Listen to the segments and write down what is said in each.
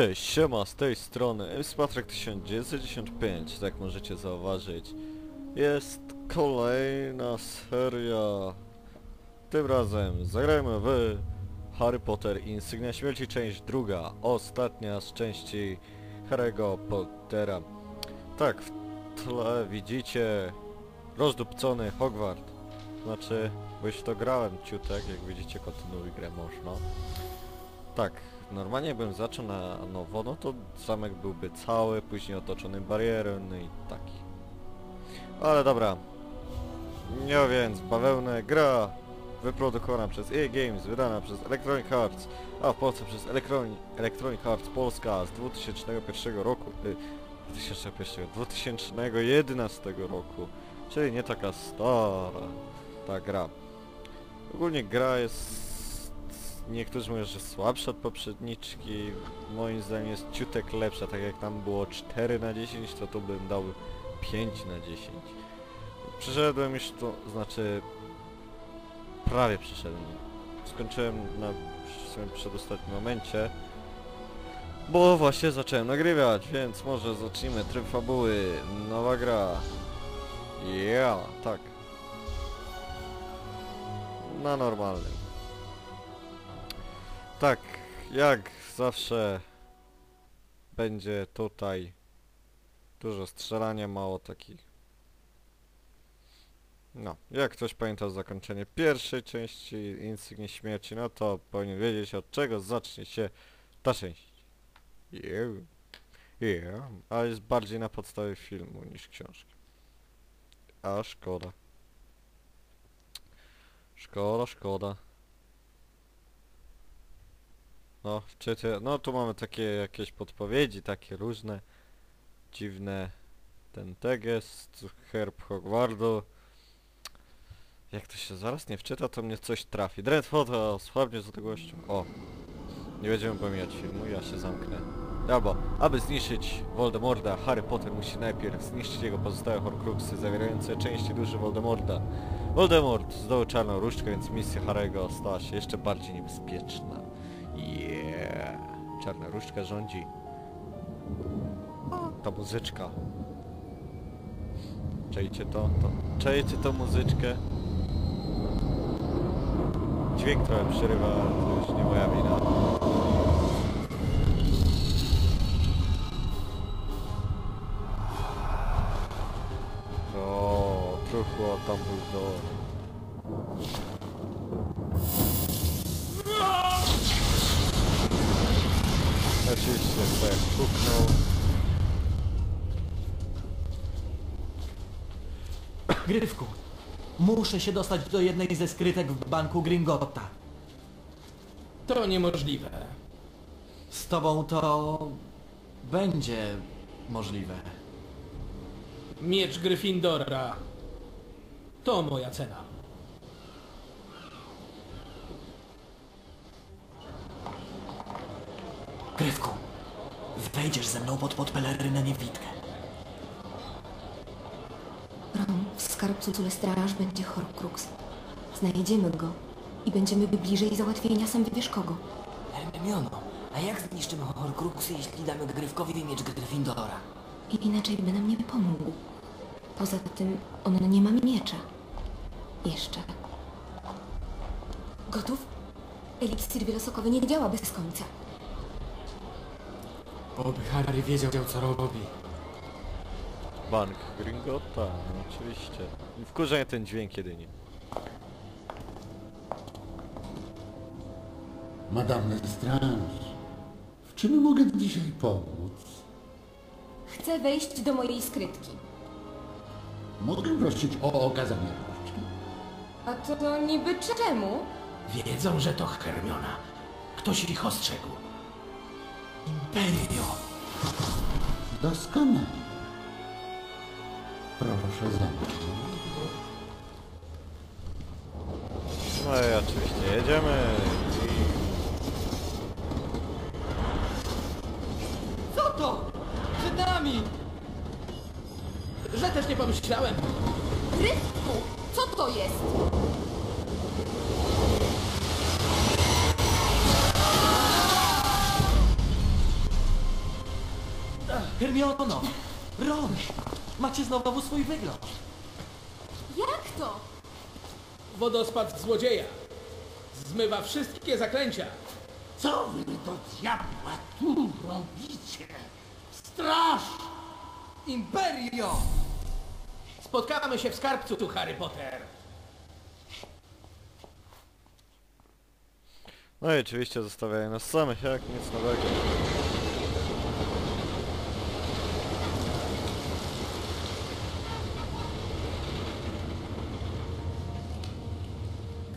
Cześć, siema, z tej strony Spatrek 1995, jak możecie zauważyć. Jest kolejna seria. Tym razem zagrajmy w Harry Potter Insygnia Śmierci, część druga, ostatnia z części Harry'ego Pottera. Tak, w tle widzicie rozdupcony Hogwart. Znaczy, bo już to grałem ciutek, jak widzicie kontynuuj grę można. Tak, normalnie bym zaczął na nowo, no to zamek byłby cały, później otoczony barierą, no i taki. Ale dobra. Nie więc, bawełnę gra wyprodukowana przez EA Games, wydana przez Electronic Arts, a w Polsce przez Electronic, Electronic Arts Polska z 2001 roku, y, 2001, 2011 roku, czyli nie taka stara ta gra. Ogólnie gra jest... Niektórzy mówią, że słabsza od poprzedniczki. Moim zdaniem jest ciutek lepsza, tak jak tam było 4 na 10, to tu bym dał 5 na 10. Przeszedłem już to, znaczy... Prawie przeszedłem. Skończyłem na przedostatnim momencie. Bo właśnie zacząłem nagrywać, więc może zacznijmy tryb fabuły. Nowa gra. Yeah, tak. Na normalnym. Tak, jak zawsze będzie tutaj dużo strzelania, mało takich. No, jak ktoś pamięta zakończenie pierwszej części Insygnie Śmierci, no to powinien wiedzieć od czego zacznie się ta część. Yeah. Yeah, ale jest bardziej na podstawie filmu niż książki. A szkoda. Szkoda, szkoda. No, wczycie, no tu mamy takie jakieś podpowiedzi, takie różne, dziwne. Ten tegest, herb Hogwardu. Jak to się zaraz nie wczyta, to mnie coś trafi. Dreadfota, słabnie z odległością. O, nie będziemy pomijać filmu, ja się zamknę. Albo, aby zniszczyć Voldemorda, Harry Potter musi najpierw zniszczyć jego pozostałe horcruxy zawierające części duszy Voldemorda. Voldemort zdobył czarną różdżkę, więc misja Harry'ego stała się jeszcze bardziej niebezpieczna. Yeah. Czarna różdżka rządzi. Ta muzyczka. Czajcie to? to. Czajcie tą muzyczkę? Dźwięk trochę przerywa, ale to już nie moja wina. O, truchło Dumbledore. Tak, puknął. Grywku, muszę się dostać do jednej ze skrytek w banku Gringotta. To niemożliwe. Z tobą to... będzie możliwe. Miecz Gryffindora. To moja cena. Grywku, wejdziesz ze mną pod podpelerynę niewidkę. Ron, w skarbcu Lestraż będzie Horcrux. Znajdziemy go i będziemy bliżej załatwienia sam wiesz kogo. Hermiono, a jak zniszczymy Horcruxy, jeśli damy Gryfkowi miecz Gryffindora? I inaczej by nam nie pomógł. Poza tym on nie ma miecza. Jeszcze. Gotów? Eliksir wielosokowy nie działa bez końca. Oby Harry wiedział, co robi. Bank Gringota, no oczywiście. Wkurzenie ten dźwięk jedynie. Madame Lestrange, w czym mogę dzisiaj pomóc? Chcę wejść do mojej skrytki. Mogę prosić o okazanie różdżki? A to niby czemu? Wiedzą, że to Hermiona. Ktoś ich ostrzegł. Imperio. Doskonale. Proszę za mną. No i oczywiście jedziemy Co to? Przed nami! Że też nie pomyślałem. Rybku! Co to jest? Hermiono! Ron! Macie znowu swój wygląd. Jak to? Wodospad złodzieja. Zmywa wszystkie zaklęcia. Co wy do diabła tu robicie? Straż! Imperio! Spotkamy się w skarbcu, tu Harry Potter. No i oczywiście zostawiają nas samych, jak nic nowego.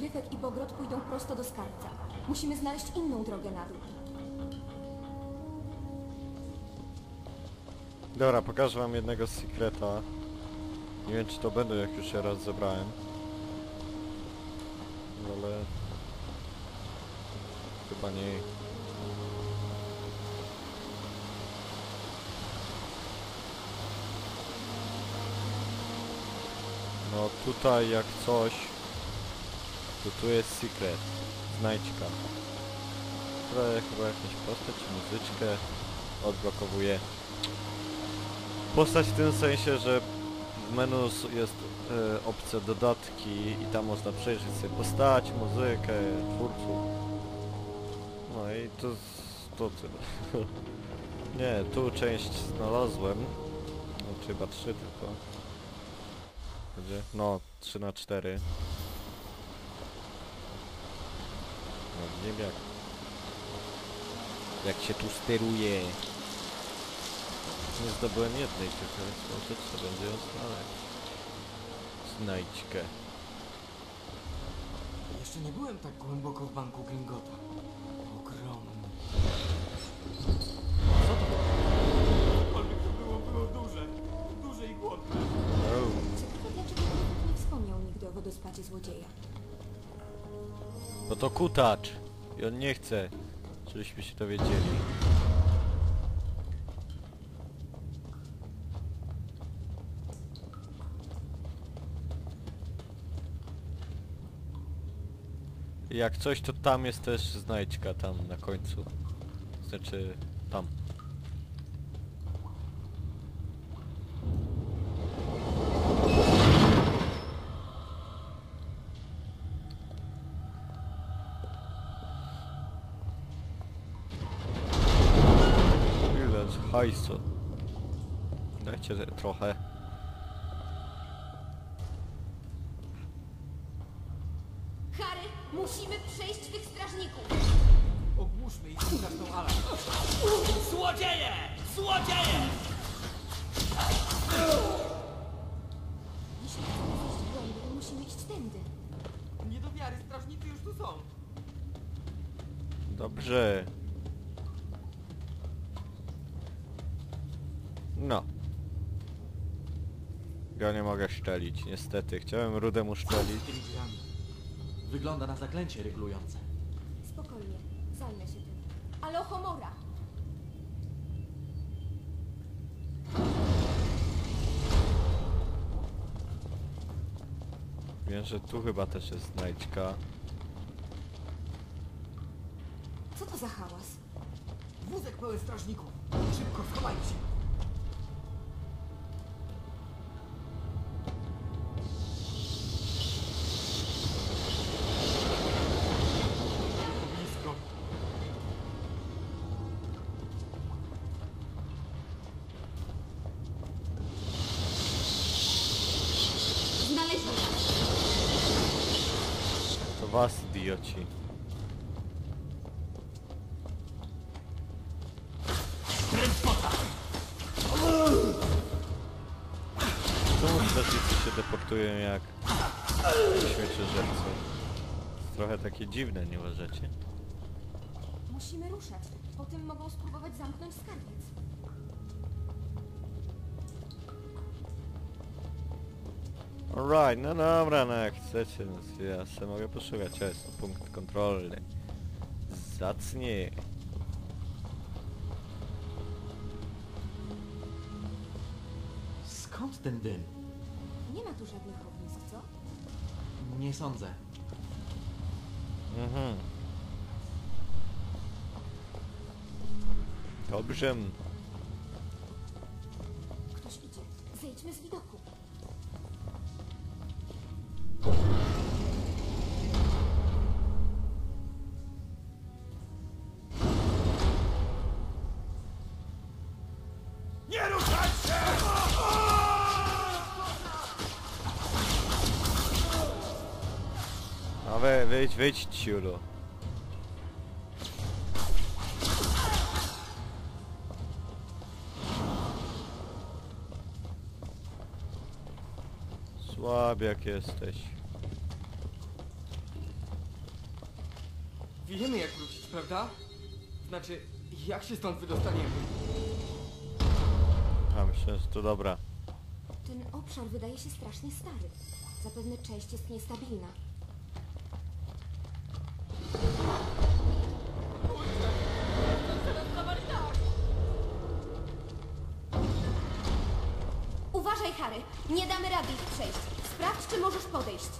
Gryfek i Pójdą prosto do skarbca. Musimy znaleźć inną drogę na dół. Dobra, pokażę wam jednego sekreta. Nie wiem czy to będę, jak już się raz zebrałem. Ale... Chyba nie. No tutaj jak coś, to tu jest secret. Znajdźka. Która chyba jakąś postać, muzyczkę odblokowuje. Postać w tym sensie, że w menu jest e, opcja dodatki i tam można przejrzeć sobie postać, muzykę, twórców. No i to, to tyle. Nie, tu część znalazłem. Znaczy chyba trzy tylko. Gdzie? No, 3 na 4 No nie wiem jak. Jak się tu steruje. Nie zdobyłem jednej tylko, więc może trzeba będzie ją znaleźć. Znajdźkę. Jeszcze nie byłem tak głęboko w banku Gringota. To kutacz! I on nie chce, żebyśmy się dowiedzieli. Jak coś, to tam jest też znajdźka, tam na końcu. Znaczy, tam. Hajsu. Dajcie trochę. Harry, musimy przejść tych strażników! Ogłuszmy ich straszną alarm. Złodzieje! Złodzieje! Jeśli chcemy zejść głębiej, musimy iść tędy. Nie do wiary, strażnicy już tu są. Dobrze. No. Ja nie mogę szczelić, niestety. Chciałem rudemu szczelić. Tymi drzwiami. Wygląda na zaklęcie ryglujące. Spokojnie, zajmę się tym. Alohomora! Wiem, że tu chyba też jest znajdźka. Co to za hałas? Wózek pełen strażników. Szybko, schowajcie was, idioci. Czemu strażnicy się deportują jak śmieciożercy? Trochę takie dziwne, nie uważacie? Musimy ruszać. Potem mogą spróbować zamknąć skarbiec. Alright, no dobra, no jak chcecie, no ja sobie mogę poszukać, a jest to punkt kontrolny. Zacnie. Skąd ten dym? Nie ma tu żadnych ognisk, co? Nie sądzę. Mhm. Dobrze. Zejdźmy z widoku. Wyjdź, wyjdź ciulu. Słabiak jesteś. Wiemy jak wrócić, prawda? Znaczy, jak się stąd wydostaniemy? A myślę, że to dobra. Ten obszar wydaje się strasznie stary. Zapewne część jest niestabilna. Nie damy rady ich przejść. Sprawdź, czy możesz podejść.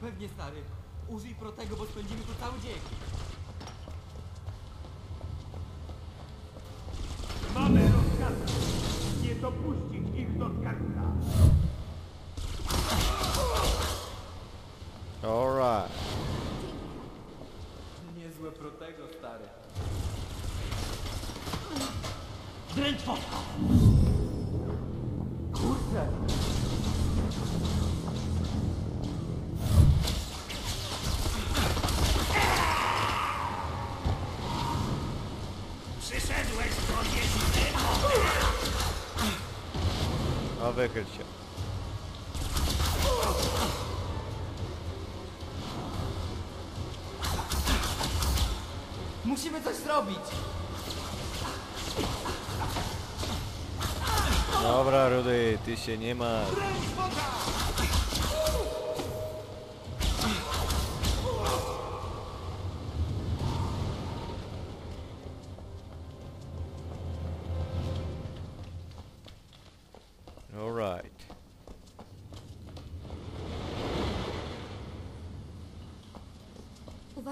Pewnie stary. Użyj protego, bo spędzimy tu cały dzień. Mamy rozkaz nie dopuścić ich do skarbca. Alright. Niezłe protego, stary. Drętwota! Przyszedłeś do jeźdźcy. A wychyl się. Musimy coś zrobić! Dobra, Rudy, ty się nie ma. Alright.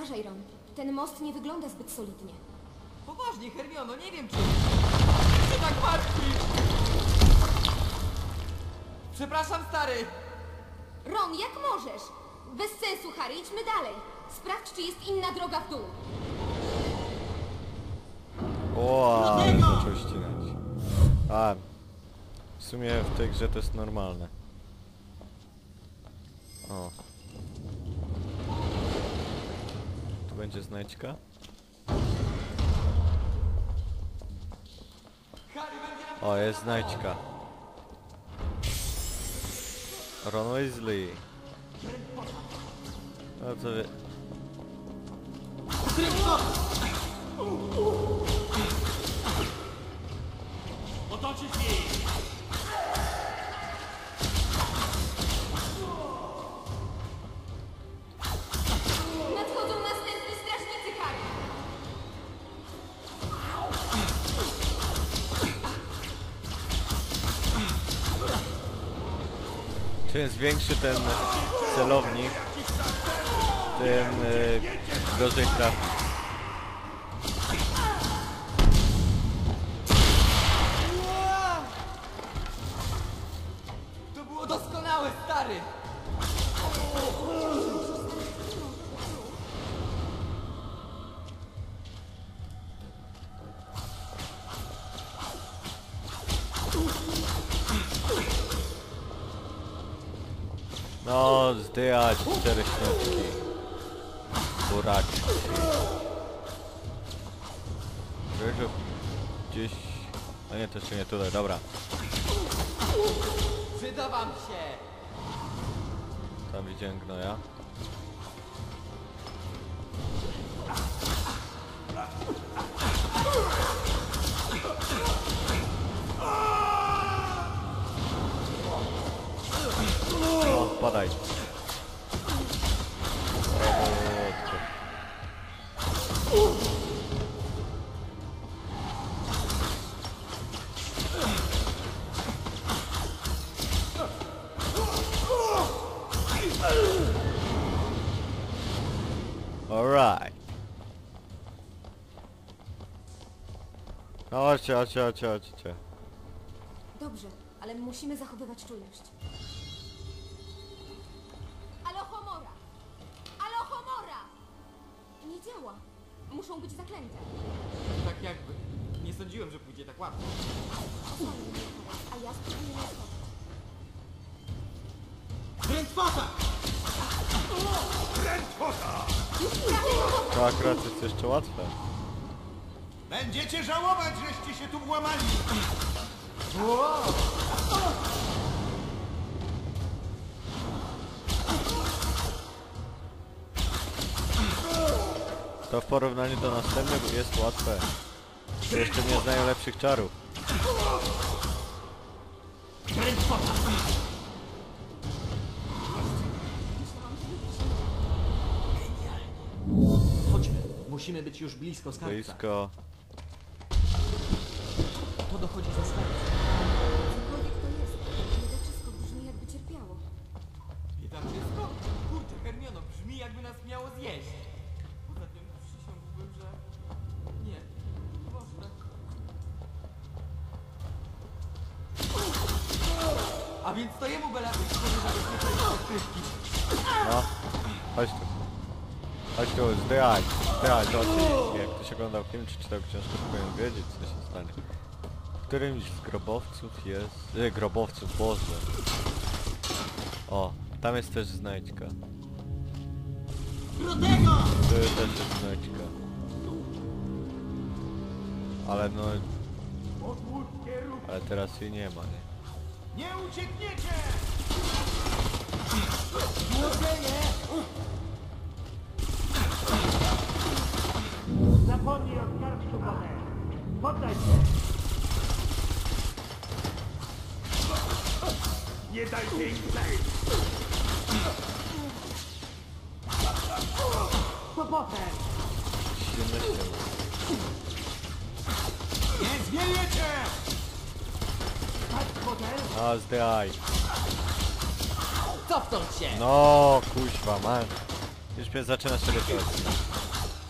Uważaj, Ron. Ten most nie wygląda zbyt solidnie. Poważnie, Hermiono, nie wiem czy... Czy tak martwi! Przepraszam, stary! Ron, jak możesz? Bez sensu, Harry, idźmy dalej. Sprawdź, czy jest inna droga w dół. O, ale zaczął ścinać. A, w sumie w tej grze to jest normalne. O. O, jest znajdźka. Ron Weasley. No co wie... Otoczyć ich. Czym większy ten celownik, tym y, gorzej trafi. Zdjęać cztery środki. Buraczki. Grzesiu, gdzieś... A nie, to jeszcze nie tutaj, dobra. Przyda wam się! Tam widziałem gnoja. O, padaj. Alright. Chodźcie, chodźcie, chodźcie, chodźcie. Dobrze, ale musimy zachowywać czujność. Alohomora! Alohomora! Nie działa. Muszą być zaklęte. Tak jakby. Nie sądziłem, że pójdzie tak łatwo. A ja spróbuję na. Drętwota! Już prawie To akurat jest jeszcze łatwe. Będziecie żałować, żeście się tu włamali! To w porównaniu do następnych jest łatwe. Jeszcze nie znają lepszych czarów. Musimy być już blisko skarbca. Blisko. To dochodzi ze skarbca. Cokolwiek to jest, miedaczysko brzmi jakby cierpiało. I tam wszystko? Kurczę, Hermiono, brzmi jakby nas miało zjeść. Poza tym przysiągłbym, że... Nie. Boże. A więc to jemu Bellatrix może zabezpieczyć odkrywki. No. Chodź tu. Chodź tu, zdychaj. Zdychaj, ci. Jak ktoś oglądał film czy czytał książkę, to powinien wiedzieć co się stanie. W którymś z grobowców jest... E, grobowców, Boże. O, tam jest też znajdźka. Tu też jest znajdźka. Ale no... Ale teraz jej nie ma, nie? Nie uciekniecie! Zapomnij o skarbcu, Potter! Poddaj się! Nie dajcie im przejść! To Potter! Silne się. Nie zwiejecie! Tak, Potter! A, zdychaj. Cofnąć się! No, kuźwa, man. Już mnie zaczyna się rytować.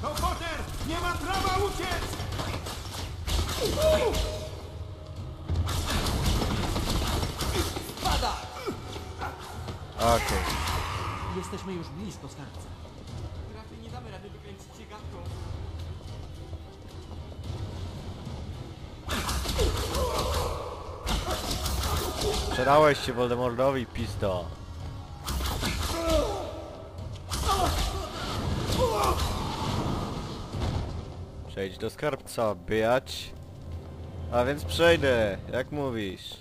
To Potter! Nie ma prawa uciec! Okej. Jesteśmy już blisko skarbca. Raczej nie damy rady wykręcić się gadką. Sprzedałeś się Voldemortowi, pizdo. Przejdź do skarbca, bijać. A więc przejdę, jak mówisz.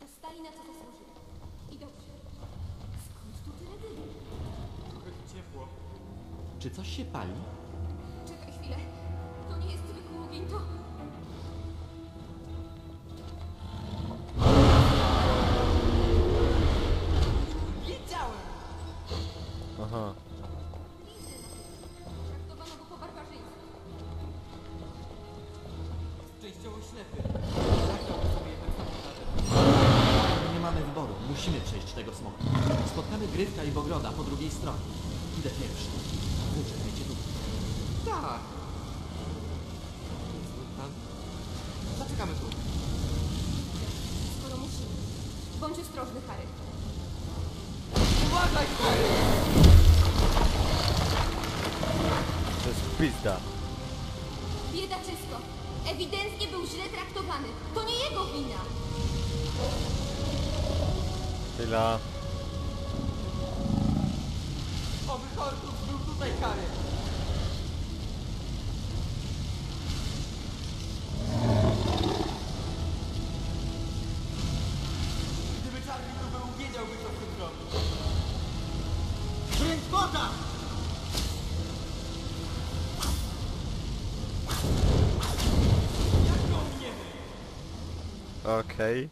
Dostali na co zasłużyli. I dobrze. Skąd tu tyle dymu? Trochę tu ciepło. Czy coś się pali? Zaczekamy tu. Skoro musimy. Bądź ostrożny, Harry. Uważaj, Harry! To jest pizda. Biedaczysko. Ewidentnie był źle traktowany. To nie jego wina. Chwila. Oby Horcrux był tutaj, Harry! Okej.